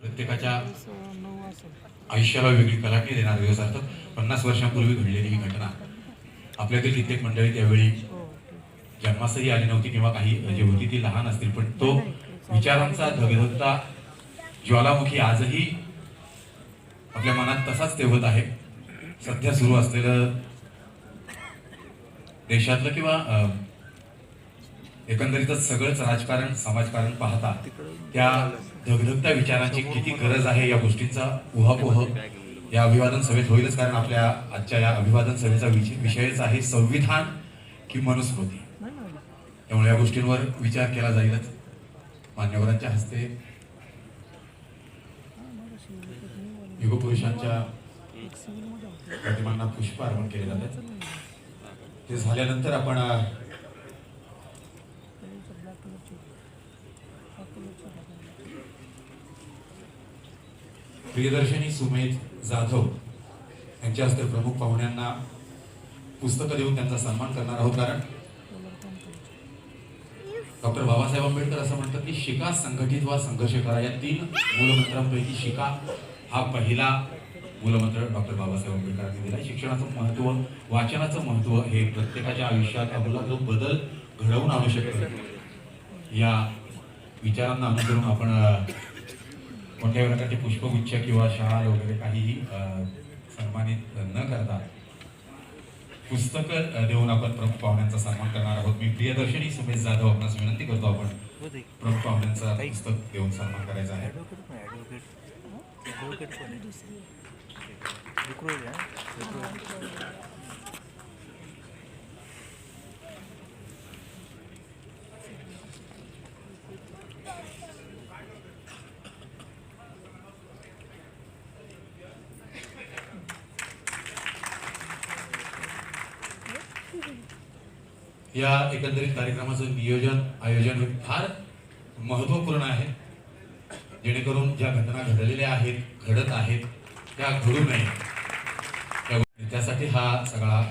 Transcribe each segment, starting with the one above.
प्रत्येकाच्या आयुष्याला वेगळी कलाटणी देणार दिवस अर्थात पन्नास वर्षांपूर्वी घडलेली ही घटना. आपल्यातील कित्येक मंडळी त्यावेळी जन्मासही आली नव्हती किंवा काही जी होती ती लहान असतील पण तो विचारांचा धगधगता ज्वालामुखी आजही आपल्या मनात तसाच तेवत आहे. सध्या सुरू असलेलं देशातलं किंवा एकंदरीतच सगळंच राजकारण समाजकारण पाहता त्या धगधगत्या विचारांची किती गरज आहे या गोष्टींचा उहापोह या अभिवादन सभेत होईलच कारण आपल्या आजच्या या अभिवादन सभेचा विषय- विषयच आहे संविधान की मनुस्मृती. त्यामुळे या गोष्टींवर विचार केला जाईलच. मान्यवरांच्या हस्ते युगपुरुषांच्या प्रतिमांना पुष्प अर्पण केले जातात. ते झाल्यानंतर आपण प्रियदर्शनी सुमेध जाधव यांच्या हस्ते प्रमुख पाहुण्यांना पुस्तकं देऊन त्यांचा सन्मान करणार आहोत. कारण डॉक्टर बाबासाहेब आंबेडकर असं म्हणतात की शिका संघटित वा संघर्ष करा. या तीन मूलमंत्रांपैकी शिका हा पहिला मूलमंत्र डॉक्टर बाबासाहेब आंबेडकरांनी दिला. शिक्षणाचं महत्त्व वाचनाचं महत्त्व हे प्रत्येकाच्या आयुष्यात आमूलाग्र बदल घडवून आणू शकतो. या विचारांना अनुसरून आपण कोणत्याही प्रकारचे पुष्पगुच्छ किंवा शाल वगैरे काहीही सन्मानित न करता पुस्तकं देऊन आपण प्रमुख पाहुण्यांचा सन्मान करणार आहोत. मी प्रियदर्शनी सुमेश जाधव आपणास विनंती करतो आपण प्रमुख पाहुण्यांचा पुस्तक देऊन सन्मान करायचा आहे. या एकंदरीत कार्यक्रमाचं नियोजन आयोजन हे फार महत्त्वपूर्ण आहे. जेणेकरून ज्या घटना घडलेल्या आहेत घडत आहेत त्या घडू नये. त्या त्यासाठी हा सगळा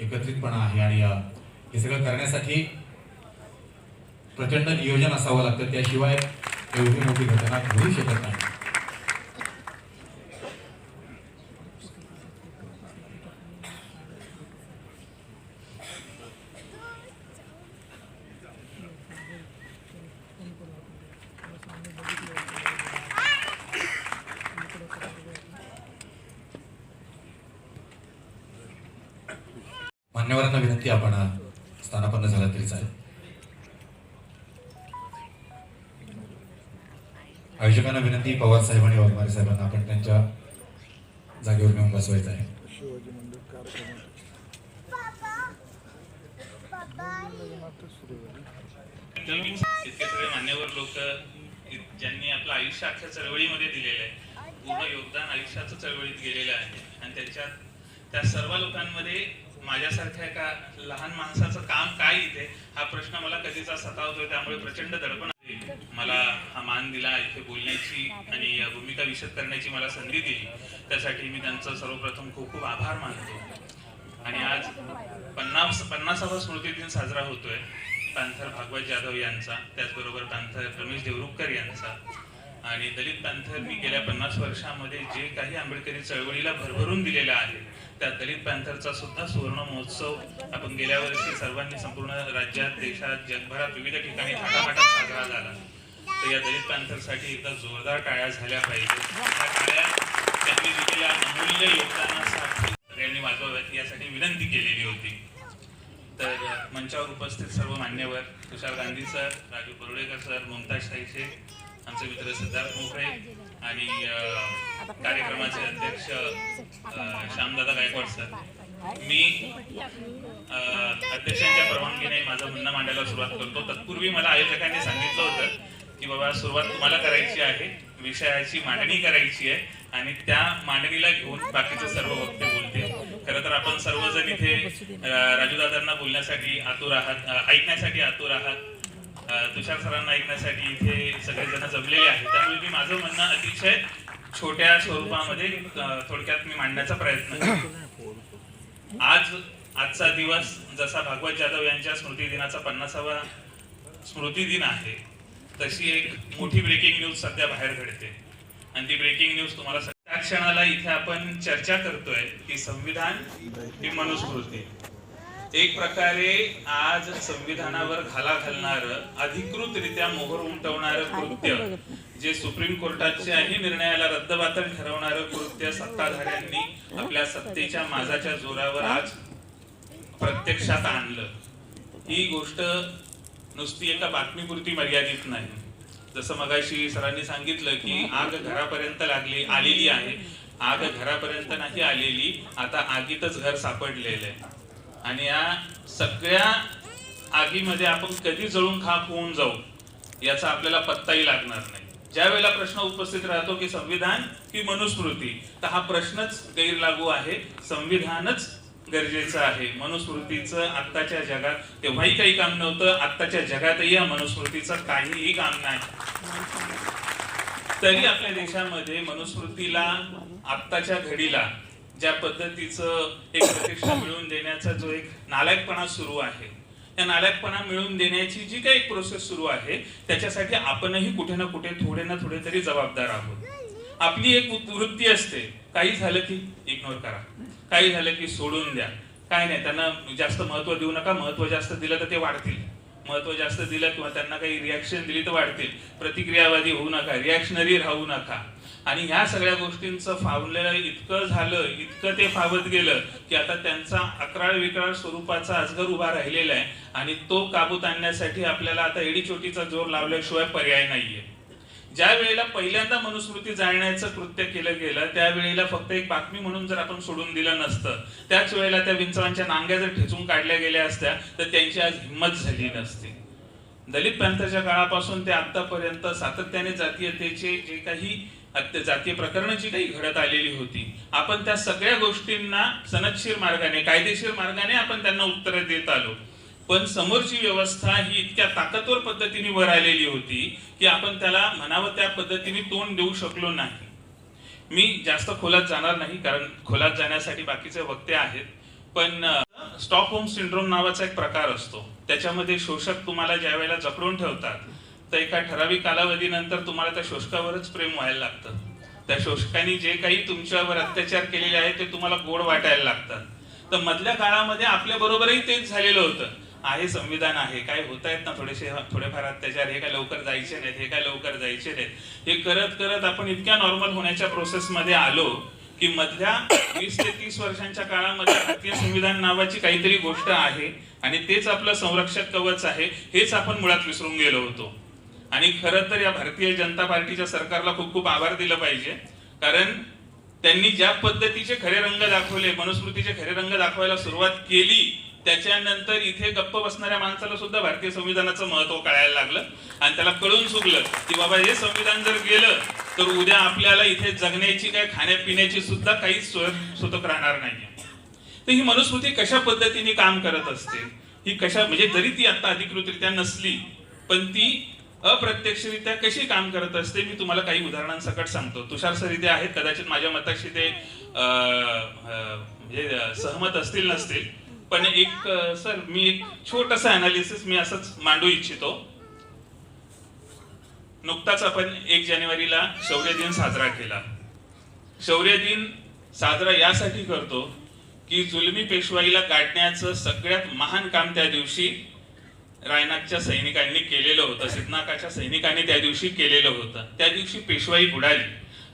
एकत्रितपणा आहे आणि हे सगळं करण्यासाठी प्रचंड नियोजन असावं लागतं. त्याशिवाय एवढी मोठी घटना घडू शकत नाही. मान्यवरांना विनंती आपण स्थानापन्न झाला तरी चालेल. आयोजकांना विनंती पवार साहेब आणि वाघमारे साहेबांना आपण त्यांच्या जागेवर नेऊन बसवायचं आहे. इतके सगळे मान्यवर लोक ज्यांनी आपलं आयुष्य अख्ख्या चळवळीमध्ये दिलेलं आहे. पूर्ण योगदान आयुष्याचं चळवळीत गेलेलं आहे. आणि त्याच्यात त्या सर्व लोकांमध्ये माझ्यासारख्या एका लहान माणसाचं काम काय इथे? हा प्रश्न मला कधीचा सतावतोय? त्यामुळे प्रचंड दडपण मला हा मान दिला इथे बोलण्याची आणि भूमिका विशद करण्याची मला संधी दिली. त्यासाठी मी त्यांचं सर्वप्रथम खूप खूप आभार मानतो. आणि आज पन्नास पन्नासावा स्मृती दिन साजरा होतोय. पांथर भागवत जाधव यांचा त्याचबरोबर पांथर रमेश देवरुखकर यांचा. आणि दलित पॅन्थरनी गेल्या पन्नास वर्षामध्ये जे काही आंबेडकरी चळवळीला भरभरून दिलेलं आहे त्या दलित पॅन्थरचा सुद्धा सुवर्ण महोत्सव आपण गेल्या वर्षी सर्वांनी संपूर्ण राज्यात देशात जगभरात विविध ठिकाणी थाटामाटात साजरा झाला. तर या दलित पॅन्थरसाठी एकदा जोरदार टाळ्या झाल्या पाहिजे त्या टाळ्या त्यांनी दिलेल्या अमूल्य योगदानासाठी सगळ्यांनी वाजवाव्यात यासाठी विनंती केलेली होती. तर मंचावर उपस्थित सर्व मान्यवर तुषार गांधी सर राजू परुळेकर सर मुमताज शाहीशे आमचे मित्र सिद्धार्थ मोकळे आणि कार्यक्रमाचे अध्यक्ष श्यामदादा गायकवाड सर. मी अध्यक्षांच्या परवानगीने माझं म्हणणं मांडायला सुरुवात करतो. तत्पूर्वी मला आयोजकांनी सांगितलं होतं की बाबा सुरुवात तुम्हाला करायची आहे विषयाची मांडणी करायची आहे आणि त्या मांडणीला घेऊन बाकीचे सर्व वक्ते बोलतील. खरं तर आपण सर्वजण इथे राजूदादांना बोलण्यासाठी आतुर आहात ऐकण्यासाठी आतुर आहात. तुषार सरांना ऐकण्यासाठी इथे सगळेजण जमलेले आहेत. त्यामुळे मी माझं म्हणणं अतिशय छोट्या स्वरूपामध्ये थोडक्यात मी मांडण्याचा प्रयत्न करतो. आज आजचा दिवस जसा भागवत जाधव यांच्या स्मृती दिनाचा पन्नासावा स्मृती दिन आहे तशी एक मोठी ब्रेकिंग न्यूज सध्या बाहेर घडते. आणि ती ब्रेकिंग न्यूज तुम्हाला त्या क्षणाला इथे आपण चर्चा करतोय की संविधान ही मनुस्मृती. एक प्रकारे आज संविधानावर घाला घालणार अधिकृतरित्या मोहर उमटवणार कृत्य जे सुप्रीम कोर्टाच्याही निर्णयाला रद्दबातल ठरवणारं कृत्य सत्ताधाऱ्यांनी आपल्या सत्तेच्या माजाच्या जोरावर आज प्रत्यक्षात आणलं. ही गोष्ट नुसती एका बातमीपुरती मर्यादित नाही. जसं मगाशी सरांनी सांगितलं की आग घरापर्यंत लागली आलेली आहे. आग घरापर्यंत नाही आलेली आता आगीतच घर सापडलेलं आहे. आणि या सगळ्या आगीमध्ये आपण कधी जळून खाक होऊन जाऊ याचा आपल्याला पत्ताही लागणार नाही. ज्या वेळेला प्रश्न उपस्थित राहतो की संविधान की मनुस्मृती तर हा प्रश्नच गैरलागू आहे. संविधानच गरजेचं आहे. मनुस्मृतीचं आत्ताच्या जगात तेव्हाही काही काम नव्हतं आत्ताच्या जगातही या मनुस्मृतीचं काहीही काम नाही. तरी आपल्या देशामध्ये मनुस्मृतीला आत्ताच्या घडीला ज्या पद्धतीचं एक प्रतिष्ठा मिळवून देण्याचा जो एक नालायकपणा सुरू आहे त्या नालायकपणा मिळवून देण्याची जी काही प्रोसेस सुरू आहे त्याच्यासाठी आपणही कुठे ना कुठे थोडे ना थोडे तरी जबाबदार आहोत. आपली एक वृत्ती असते काही झालं की इग्नोर करा काही झालं की सोडून द्या. काय नाही त्यांना जास्त महत्त्व देऊ नका महत्त्व जास्त दिलं तर ते वाढतील. महत्त्व जास्त दिलं किंवा त्यांना काही रिॲक्शन दिली तर वाढतील. प्रतिक्रियावादी होऊ नका रिॲक्शनरी राहू नका. आणि ह्या सगळ्या गोष्टींचं फावलेलं इतकं झालं इतकं ते फावत गेलं की आता त्यांचा अकराळ विकराळ स्वरूपाचा अजगर उभा राहिलेला आहे आणि तो काबूत आणण्यासाठी आपल्याला आता एडीचोटीचा जोर लावल्याशिवाय पर्याय नाहीये. ज्या वेळेला पहिल्यांदा मनुस्मृती जाळण्याचं कृत्य केलं गेलं त्यावेळेला फक्त एक बातमी म्हणून जर आपण सोडून दिलं नसतं त्याच वेळेला त्या विंचवांच्या नांग्या जर ठेचून काढल्या गेल्या असत्या तर त्यांची आज हिंमत झाली नसती. दलित पंथाच्या काळापासून ते आतापर्यंत सातत्याने जातीयतेचे जे काही जातीय प्रकरणं जी काही घडत आलेली होती. आपण त्या सगळ्या गोष्टींना सनदशीर मार्गाने कायदेशीर मार्गाने आपण त्यांना उत्तरं देत आलो. पण समोरची व्यवस्था ही इतक्या ताकदवर पद्धतीने वर आलेली होती की आपण त्याला म्हणावं त्या पद्धतीने तोंड देऊ शकलो नाही. मी जास्त खोलात जाणार नाही कारण खोलात जाण्यासाठी बाकीचे वक्ते आहेत. पण स्टॉकहोम सिंड्रोम नावाचा एक प्रकार असतो. त्याच्यामध्ये शोषक तुम्हाला ज्या वेळेला जपडून ठेवतात तर एका ठराविक कालावधीनंतर तुम्हाला त्या शोषकावरच प्रेम व्हायला लागतं. त्या शोषकांनी जे काही तुमच्यावर अत्याचार केलेले आहे ते तुम्हाला गोड वाटायला लागतात तर मधल्या काळामध्ये आपल्या बरोबरही तेच झालेलं होतं. आहे संविधान आहे काय होत आहेत ना थोडेसे थोडेफार अत्याचार हे काय लवकर जायचे नाहीत हे काय लवकर जायचे नाहीत. हे करत करत आपण इतक्या नॉर्मल होण्याच्या प्रोसेसमध्ये आलो की मधल्या वीस ते तीस वर्षांच्या काळामध्ये भारतीय संविधान नावाची काहीतरी गोष्ट आहे आणि तेच आपलं संरक्षक कवच आहे हेच आपण मुळात विसरून गेलो होतो. आणि खरं तर या भारतीय जनता पार्टीच्या सरकारला खूप खूप आभार दिलं पाहिजे. कारण त्यांनी ज्या पद्धतीचे खरे रंग दाखवले मनुस्मृतीचे खरे रंग दाखवायला सुरुवात केली त्याच्यानंतर इथे गप्प बसणाऱ्या माणसाला सुद्धा भारतीय संविधानाचं महत्त्व कळायला लागलं. आणि त्याला कळून चुकलं की बाबा हे संविधान जर गेलं तर उद्या आपल्याला इथे जगण्याची काय खाण्यापिण्याची सुद्धा काहीच सोय सुतक राहणार नाही तर ही मनुस्मृती कशा पद्धतीने काम करत असते? ही कशा म्हणजे जरी ती आता अधिकृतरित्या नसली पण ती अप्रत्यक्षरित्या कशी काम करत असते मी तुम्हाला काही उदाहरणांसकट सांगतो. तुषार सर इथे आहेत कदाचित माझ्या मताशी ते म्हणजे सहमत असतील नसतील. पण एक सर मी एक छोटस अनालिसिस मी असंच मांडू इच्छितो. नुकताच आपण एक जानेवारीला शौर्य दिन साजरा केला. शौर्य दिन साजरा यासाठी करतो की जुलमी पेशवाईला काढण्याचं सगळ्यात महान काम त्या दिवशी रायनाकच्या सैनिकांनी केलेलं होतं सिद्धनाकाच्या सैनिकांनी त्या दिवशी केलेलं होतं. त्या दिवशी पेशवाई बुडाली.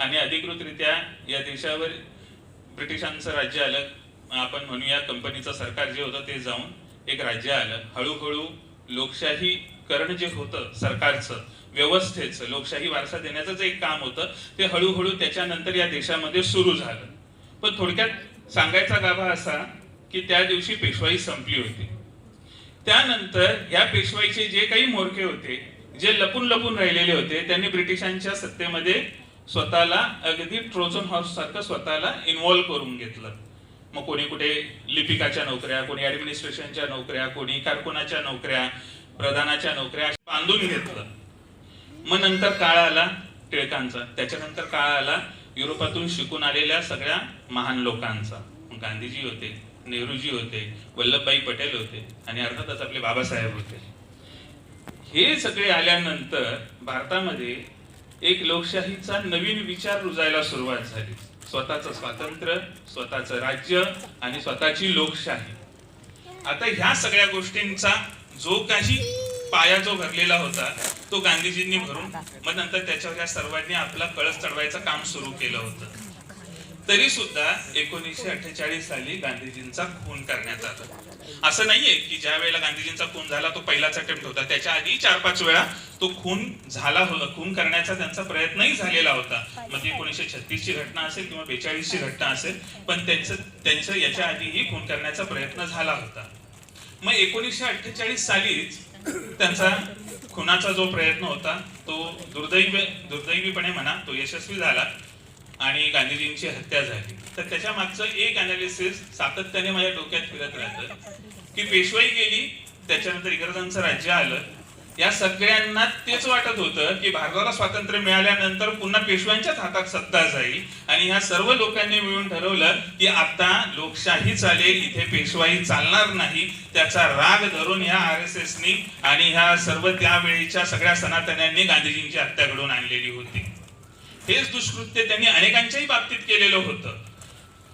आणि अधिकृतरित्या या देशावर ब्रिटिशांचं राज्य आलं. आपण म्हणूया कंपनीचं सरकार जे होतं ते जाऊन एक राज्य आलं. हळूहळू लोकशाही करण जे होतं सरकारचं व्यवस्थेचं लोकशाही वारसा देण्याचं जे एक काम होतं ते हळूहळू त्याच्यानंतर या देशामध्ये सुरू झालं. पण थोडक्यात सांगायचा गाभा असा की त्या दिवशी पेशवाई संपली होती. त्यानंतर या पेशवाईचे जे काही मोरके होते जे लपून लपून राहिलेले होते त्यांनी ब्रिटिशांच्या सत्तेमध्ये स्वतःला अगदी ट्रोजन हॉर्स सारखं स्वतःला इन्व्हॉल्व्ह करून घेतलं. मग कोणी कुठे लिपिकाच्या नोकऱ्या कोणी ऍडमिनिस्ट्रेशनच्या नोकऱ्या कोणी कारकुनाच्या नोकऱ्या प्रधानाच्या नोकऱ्या बांधून घेतलं. मग नंतर काळ आला टिळकांचा. त्याच्यानंतर काळ आला युरोपातून शिकून आलेल्या सगळ्या महान लोकांचा. गांधीजी होते. नेहरूजी होते वल्लभभाई पटेल होते आणि अर्थातच आपले बाबासाहेब होते. हे सगळे आल्यानंतर भारतामध्ये एक लोकशाहीचा नवीन विचार रुजायला सुरुवात झाली. स्वतःचं स्वातंत्र्य स्वतःचं राज्य आणि स्वतःची लोकशाही. आता ह्या सगळ्या गोष्टींचा जो काही पाया जो भरलेला होता तो गांधीजींनी भरून मग नंतर त्याच्यावर या सर्वांनी आपला कळस चढवायचं काम सुरू केलं होतं. तरी सुद्धा एकोणीसशे अठ्ठेचाळीस साली गांधीजींचा खून करण्यात आला. असं नाहीये की ज्या वेळेला गांधीजींचा खून झाला तो पहिलाच अटेम्प्ट होता. त्याच्या आधी चार पाच वेळा तो खून झाला होता खून करण्याचा त्यांचा प्रयत्नही झालेला होता. मग एकोणीसशे छत्तीस ची घटना असेल किंवा बेचाळीस ची घटना असेल पण त्यांचं त्यांचं याच्या आधीही खून करण्याचा प्रयत्न झाला होता. मग एकोणीसशे अठ्ठेचाळीस सालीच त्यांचा खुनाचा जो प्रयत्न होता तो दुर्दैवी दुर्दैवीपणे म्हणा तो यशस्वी झाला. आणि गांधीजींची हत्या झाली. तर त्याच्या मागचं एक अनालिसिस सातत्याने माझ्या डोक्यात फिरत राहतं. की पेशवाई गेली त्याच्यानंतर इंग्रजांचं राज्य आलं. या सगळ्यांना तेच वाटत होतं की भारताला स्वातंत्र्य मिळाल्यानंतर पुन्हा पेशव्यांच्याच हातात सत्ता जाईल. आणि ह्या सर्व लोकांनी मिळून ठरवलं की आता लोकशाही चालेल इथे पेशवाई चालणार नाही. त्याचा राग धरून ह्या आर एस एसनी आणि ह्या सर्व त्यावेळीच्या सगळ्या सनातन्यांनी गांधीजींची हत्या घडवून आणलेली होती. हेच दुष्कृत्य त्यांनी अनेकांच्याही बाबतीत केलेलं होतं.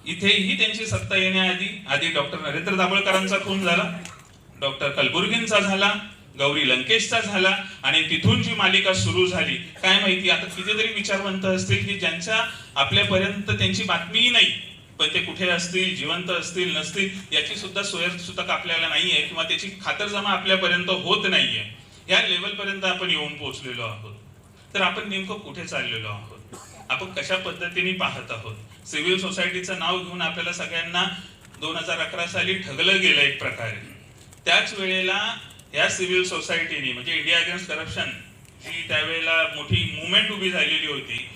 इथेही त्यांची सत्ता येण्याआधी आधी डॉक्टर नरेंद्र दाभोळकरांचा खून झाला डॉक्टर कलबुर्गींचा झाला गौरी लंकेशचा झाला आणि तिथून जी मालिका सुरू झाली काय माहिती आता कितीतरी विचारवंत असतील की ज्यांच्या आपल्यापर्यंत त्यांची बातमीही नाही पण ते कुठे असतील जिवंत असतील नसतील याची सुद्धा सोयसूतक आपल्याला नाहीये किंवा त्याची खातरजमा आपल्यापर्यंत होत नाहीये. या लेवल पर्यंत आपण येऊन पोहोचलेलो आहोत. तर आपण नेमकं कुठे चाललेलो आहोत? आपण कशा पद्धतीने पाहत आहोत? सिव्हिल सोसायटीचं नाव घेऊन आपल्याला सगळ्यांना दोन हजार अकरा साली ठगलं गेलं एक प्रकारे. त्याच वेळेला या सिव्हिल सोसायटीने म्हणजे इंडिया अगेन्स्ट करप्शन जी त्यावेळेला मोठी मुवमेंट उभी झालेली होती